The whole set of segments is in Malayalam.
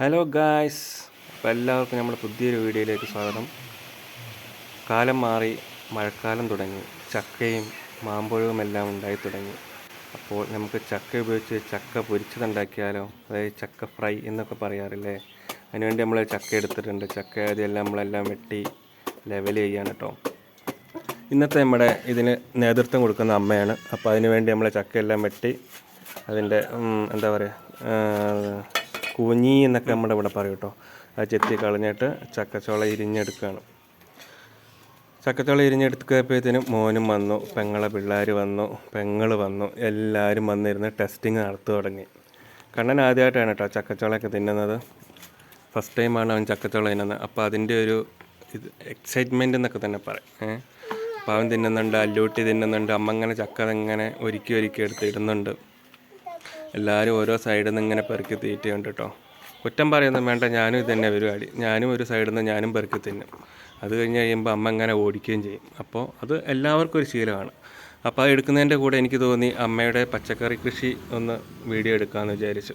ഹലോ ഗായ്സ് അപ്പോൾ എല്ലാവർക്കും നമ്മുടെ പുതിയൊരു വീഡിയോയിലേക്ക് സ്വാഗതം. കാലം മാറി മഴക്കാലം തുടങ്ങി. ചക്കയും മാമ്പഴവും എല്ലാം ഉണ്ടായി തുടങ്ങി. അപ്പോൾ നമുക്ക് ചക്ക ഉപയോഗിച്ച് ചക്ക പൊരിച്ചതുണ്ടാക്കിയാലോ? അതായത് ചക്ക ഫ്രൈ എന്നൊക്കെ പറയാറില്ലേ? അതിനുവേണ്ടി നമ്മൾ ചക്ക എടുത്തിട്ടുണ്ട്. ചക്ക ആദ്യം നമ്മളെല്ലാം വെട്ടി ലെവൽ ചെയ്യാണ് കേട്ടോ. ഇന്നത്തെ നമ്മുടെ ഇതിന് നേതൃത്വം കൊടുക്കുന്ന അമ്മയാണ്. അപ്പോൾ അതിനുവേണ്ടി നമ്മൾ ചക്കയെല്ലാം വെട്ടി അതിന്റെ എന്താ പറയുക കുഞ്ഞി എന്നൊക്കെ നമ്മുടെ ഇവിടെ പറയും കേട്ടോ. അത് ചെത്തി കളഞ്ഞിട്ട് ചക്കച്ചോള ഇരിഞ്ഞെടുക്കുകയാണ്. ചക്കച്ചോള ഇരിഞ്ഞെടുത്തപ്പോഴത്തേനും മോനും വന്നു പെങ്ങളെ പിള്ളേർ വന്നു പെങ്ങൾ വന്നു എല്ലാവരും വന്നിരുന്ന് ടെസ്റ്റിങ് നടത്തു തുടങ്ങി. കണ്ണൻ ആദ്യമായിട്ടാണ് കേട്ടോ ചക്കച്ചോളയൊക്കെ തിന്നുന്നത്. ഫസ്റ്റ് ടൈമാണ് അവൻ ചക്കച്ചോള തിന്നുന്നത്. അപ്പോൾ അതിന്റെ ഒരു ഇത് എക്സൈറ്റ്മെന്റ് എന്നൊക്കെ തന്നെ പറയും. ഏഹ് അപ്പോൾ അവൻ തിന്നുന്നുണ്ട് അല്ലൂട്ടി തിന്നുന്നുണ്ട് അമ്മ ഇങ്ങനെ ചക്ക ഇങ്ങനെ ഒരുക്കി ഒരുക്കി എടുത്ത് ഇടുന്നുണ്ട്. എല്ലാവരും ഓരോ സൈഡിൽ നിന്ന് ഇങ്ങനെ പെറുക്കി തീറ്റയുണ്ട് കേട്ടോ കുറ്റം പറയുന്നത് വേണ്ട ഞാനും ഇത് തന്നെ പരിപാടി. ഞാനും ഒരു സൈഡിൽ നിന്ന് ഞാനും പെറുക്കി തിന്നും. അത് കഴിഞ്ഞ് കഴിയുമ്പോൾ അമ്മ ഇങ്ങനെ ഓടിക്കുകയും ചെയ്യും. അപ്പോൾ അത് എല്ലാവർക്കും ഒരു ശീലമാണ്. അപ്പോൾ അത് എടുക്കുന്നതിന്റെ കൂടെ എനിക്ക് തോന്നി അമ്മയുടെ പച്ചക്കറി കൃഷി ഒന്ന് വീഡിയോ എടുക്കാമെന്ന് വിചാരിച്ചു.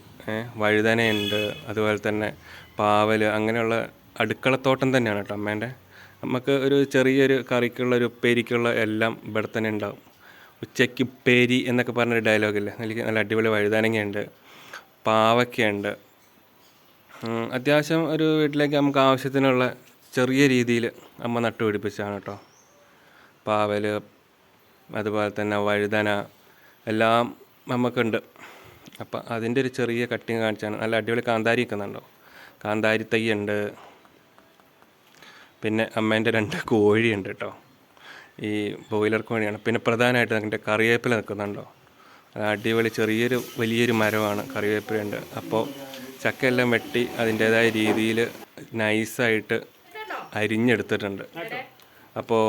വഴുതനയുണ്ട് അതുപോലെ തന്നെ പാവൽ അങ്ങനെയുള്ള അടുക്കളത്തോട്ടം തന്നെയാണ് കേട്ടോ അമ്മേന്റെ. നമുക്ക് ഒരു ചെറിയൊരു കറിക്കുള്ള ഒരു ഉപ്പേരിക്കുള്ള എല്ലാം ഇവിടെ തന്നെ ഉണ്ടാവും. ഉച്ചയ്ക്ക് പേരി എന്നൊക്കെ പറഞ്ഞൊരു ഡയലോഗില്ലേ നല്ല നല്ല അടിപൊളി വഴുതാനങ്ങയുണ്ട് പാവയ്ക്കയുണ്ട് ഉം, അത്യാവശ്യം ഒരു വീട്ടിലേക്ക് നമുക്ക് ആവശ്യത്തിനുള്ള ചെറിയ രീതിയിൽ അമ്മ നട്ടുപിടിപ്പിച്ചാണ് കേട്ടോ. പാവൽ അതുപോലെ തന്നെ വഴുതന എല്ലാം നമുക്കുണ്ട്. അപ്പം അതിന്റെ ഒരു ചെറിയ കട്ടിങ് കാണിച്ചാണ്. നല്ല അടിപൊളി കാന്താരി നിൽക്കുന്നുണ്ടോ കാന്താരി തൈ ഉണ്ട് പിന്നെ അമ്മേന്റെ രണ്ട് കോഴിയുണ്ട് കേട്ടോ. ഈ ബോയിലർക്ക് വേണ്ടിയാണ് പിന്നെ പ്രധാനമായിട്ട് അതിന്റെ കറിവേപ്പില നിൽക്കുന്നുണ്ടോ? അടിപൊളി ചെറിയൊരു വലിയൊരു മരമാണ് കറിവേപ്പിലുണ്ട് അപ്പോൾ ചക്കയെല്ലാം വെട്ടി അതിന്റേതായ രീതിയിൽ നൈസായിട്ട് അരിഞ്ഞെടുത്തിട്ടുണ്ട്. അപ്പോൾ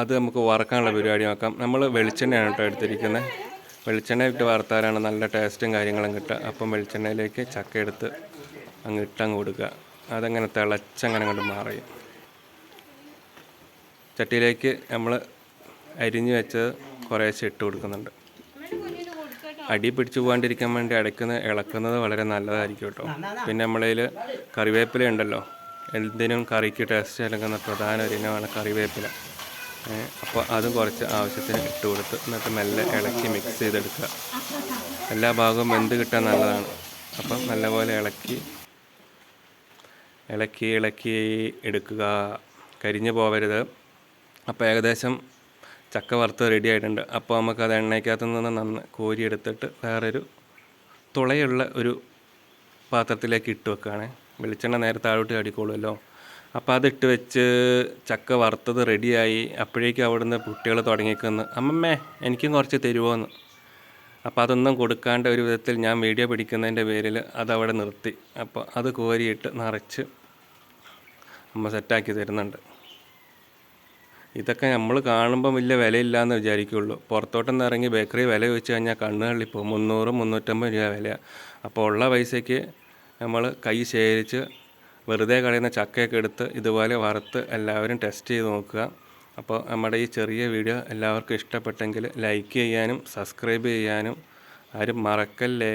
അത് നമുക്ക് വറക്കാനുള്ള പരിപാടി നോക്കാം. നമ്മൾ വെളിച്ചെണ്ണയാണ് കേട്ടോ എടുത്തിരിക്കുന്നത്. വെളിച്ചെണ്ണ ഇട്ട് വറുത്താലാണ് നല്ല ടേസ്റ്റും കാര്യങ്ങളും കിട്ടുക. അപ്പം വെളിച്ചെണ്ണയിലേക്ക് ചക്ക എടുത്ത് അങ്ങ് ഇട്ടങ്ങ് കൊടുക്കുക. അതങ്ങനെ തിളച്ചങ്ങനെ അങ്ങോട്ട് മാറിയും. ചട്ടിയിലേക്ക് നമ്മൾ അരിഞ്ഞ് വെച്ചത് കുറേശ്ശെ ഇട്ട് കൊടുക്കുന്നുണ്ട്. അടി പിടിച്ചു പോകാണ്ടിരിക്കാൻ വേണ്ടി അടയ്ക്കുന്ന ഇളക്കുന്നത് വളരെ നല്ലതായിരിക്കും കേട്ടോ. പിന്നെ നമ്മളതിൽ കറിവേപ്പില ഉണ്ടല്ലോ. എന്തിനും കറിക്ക് ടേസ്റ്റ് നൽകുന്ന പ്രധാന ഒരു ഇനമാണ് കറിവേപ്പില. അപ്പോൾ അതും കുറച്ച് ആവശ്യത്തിന് ഇട്ട് കൊടുത്ത് എന്നിട്ട് മെല്ലെ ഇളക്കി മിക്സ് ചെയ്തെടുക്കുക. എല്ലാ ഭാഗവും വെന്ത് കിട്ടാൻ നല്ലതാണ്. അപ്പം നല്ലപോലെ ഇളക്കി ഇളക്കി ഇളക്കി എടുക്കുക. കരിഞ്ഞു പോവരുത്. അപ്പോൾ ഏകദേശം ചക്ക വറുത്ത് റെഡി ആയിട്ടുണ്ട്. അപ്പോൾ നമുക്കത് എണ്ണയ്ക്കകത്ത് നിന്ന് നന്ന് കോരി എടുത്തിട്ട് വേറൊരു തുളയുള്ള ഒരു പാത്രത്തിലേക്ക് ഇട്ട് വെക്കുകയാണ്. വെളിച്ചെണ്ണ നേരെ താഴോട്ട് ചാടിക്കോളുമല്ലോ. അപ്പോൾ അതിട്ട് വെച്ച് ചക്ക വറുത്തത് റെഡിയായി അപ്പോഴേക്കും അവിടുന്ന് കുട്ടികൾ തുടങ്ങിക്കുന്നു അമ്മമ്മേ എനിക്കും കുറച്ച് തരുമോയെന്ന് അപ്പോൾ അതൊന്നും കൊടുക്കാണ്ട് ഒരു വിധത്തിൽ ഞാൻ വീഡിയോ പിടിക്കുന്നതിന്റെ പേരിൽ അതവിടെ നിർത്തി. അപ്പോൾ അത് കോരിയിട്ട് നിറച്ച് അമ്മ സെറ്റാക്കി തരുന്നുണ്ട്. ഇതൊക്കെ നമ്മൾ കാണുമ്പോൾ വലിയ വിലയില്ല എന്ന് വിചാരിക്കുള്ളൂ. പുറത്തോട്ടൊന്ന് ഇറങ്ങി ബേക്കറി വില ചോദിച്ചു കഴിഞ്ഞാൽ കണ്ണുകളിൽ ഇപ്പോൾ മുന്നൂറ് മുന്നൂറ്റമ്പത് രൂപ വിലയാണ് അപ്പോൾ ഉള്ള പൈസയ്ക്ക് നമ്മൾ കൈ ശേഖരിച്ച് വെറുതെ കളയുന്ന ചക്കയൊക്കെ എടുത്ത് ഇതുപോലെ വറുത്ത് എല്ലാവരും ടെസ്റ്റ് ചെയ്ത് നോക്കുക. അപ്പോൾ നമ്മുടെ ഈ ചെറിയ വീഡിയോ എല്ലാവർക്കും ഇഷ്ടപ്പെട്ടെങ്കിൽ ലൈക്ക് ചെയ്യാനും സബ്സ്ക്രൈബ് ചെയ്യാനും ആരും മറക്കല്ലേ?